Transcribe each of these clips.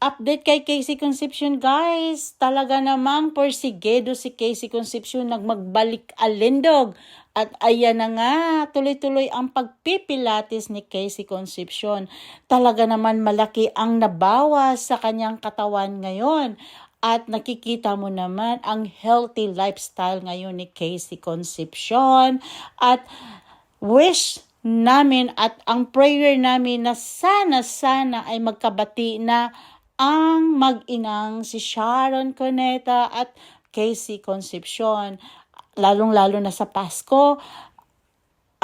update kay Casey Concepcion guys. Talaga namang porsigedo si Casey Concepcion nagmagbalik alindog. At ayan na nga, tuloy-tuloy ang pagpipilates ni Casey Concepcion. Talaga naman malaki ang nabawas sa kanyang katawan ngayon. At nakikita mo naman ang healthy lifestyle ngayon ni Casey Concepcion. At wish namin at ang prayer namin na sana sana ay magkabati na ang mag-inang si Sharon Coneta at Casey Concepcion. Lalong-lalo na sa Pasko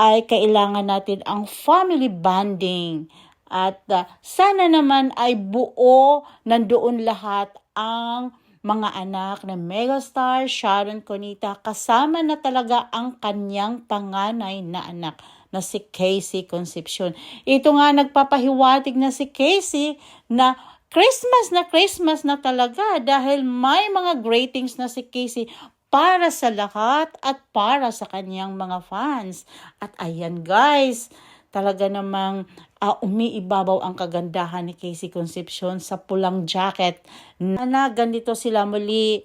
ay kailangan natin ang family bonding. At uh, sana naman ay buo nandoon lahat ang mga anak na megastar Sharon Conita kasama na talaga ang kanyang panganay na anak na si Casey Concepcion. Ito nga nagpapahiwatig na si Casey na Christmas na Christmas na talaga dahil may mga greetings na si Casey para sa lahat at para sa kanyang mga fans. At ayan guys, talaga namang uh, umiibabaw ang kagandahan ni Casey Concepcion sa pulang jacket. Na ganito sila muli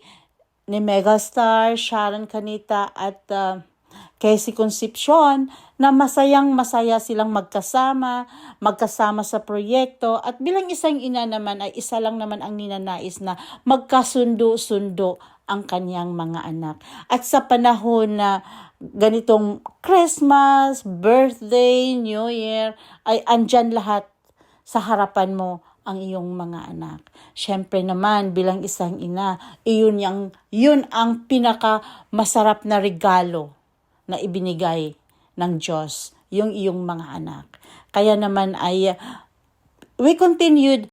ni Megastar, Sharon Canita at uh, Casey Concepcion na masayang masaya silang magkasama, magkasama sa proyekto at bilang isang ina naman ay isa lang naman ang ninanais na magkasundo-sundo ang kanyang mga anak. At sa panahon na ganitong Christmas, birthday, New Year, ay andyan lahat sa harapan mo ang iyong mga anak. Siyempre naman, bilang isang ina, iyon yung, yun ang pinaka masarap na regalo na ibinigay ng Diyos, yung iyong mga anak. Kaya naman ay we continued